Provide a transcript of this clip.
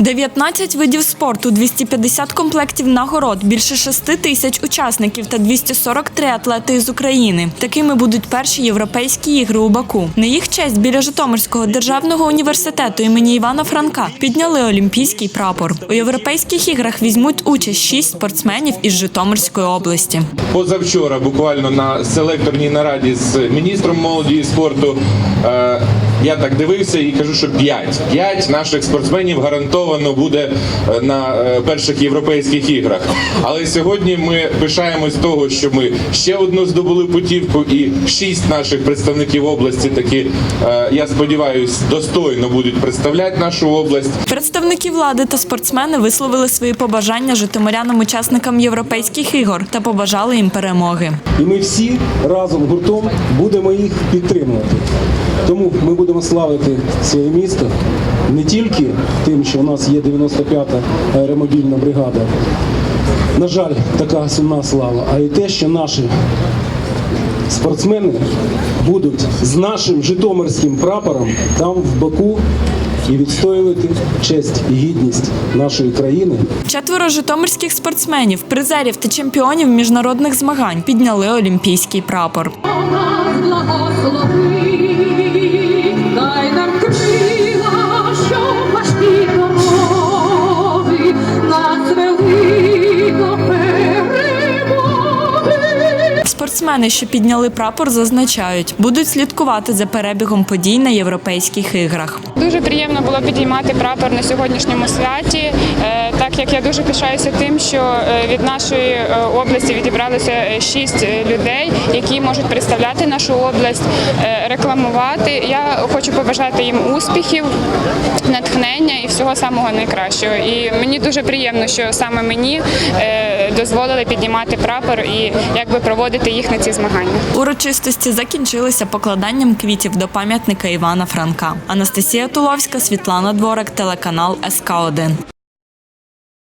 19 видів спорту, 250 комплектів нагород, більше 6 тисяч учасників та 243 атлети із України. Такими будуть перші європейські ігри у Баку. На їх честь біля Житомирського державного університету імені Івана Франка підняли олімпійський прапор. У європейських іграх візьмуть участь 6 спортсменів із Житомирської області. Позавчора, буквально на селекторній нараді з міністром молоді і спорту, е, я так дивився і кажу, що 5. 5 наших спортсменів гарантовано буде е, на е, перших європейських іграх. Але сьогодні ми пишаємось того, що ми ще одну здобули путівку, і 6 наших представників області таки, е, я сподіваюся, достойно будуть представляти нашу область. Представники влади та спортсмени висловили свої побажання житомирянам-учасникам європейських ігор та побажали їм перемоги. І ми всі разом гуртом будемо їх підтримувати. Тому ми будемо славити своє місто не тільки тим, що у нас є 95-та аеромобільна бригада. На жаль, така сумна слава, а й те, що наші спортсмени будуть з нашим житомирським прапором там в Баку і відстоювати честь і гідність нашої країни Четверо житомирських спортсменів, призерів та чемпіонів міжнародних змагань підняли олімпійський прапор. Спортсмени, що підняли прапор, зазначають, будуть слідкувати за перебігом подій на європейських іграх. Дуже приємно було підіймати прапор на сьогоднішньому святі, е, так як я дуже пишаюся тим, що е, від нашої е, області відібралося шість людей, які можуть представляти нашу область, рекламувати. Я хочу побажати їм успіхів, натхнення і всього самого найкращого. І мені дуже приємно, що саме мені дозволили піднімати прапор і якби проводити їх на ці змагання. Урочистості закінчилися покладанням квітів до пам'ятника Івана Франка. Анастасія Туловська, Світлана Дворик, телеканал СК 1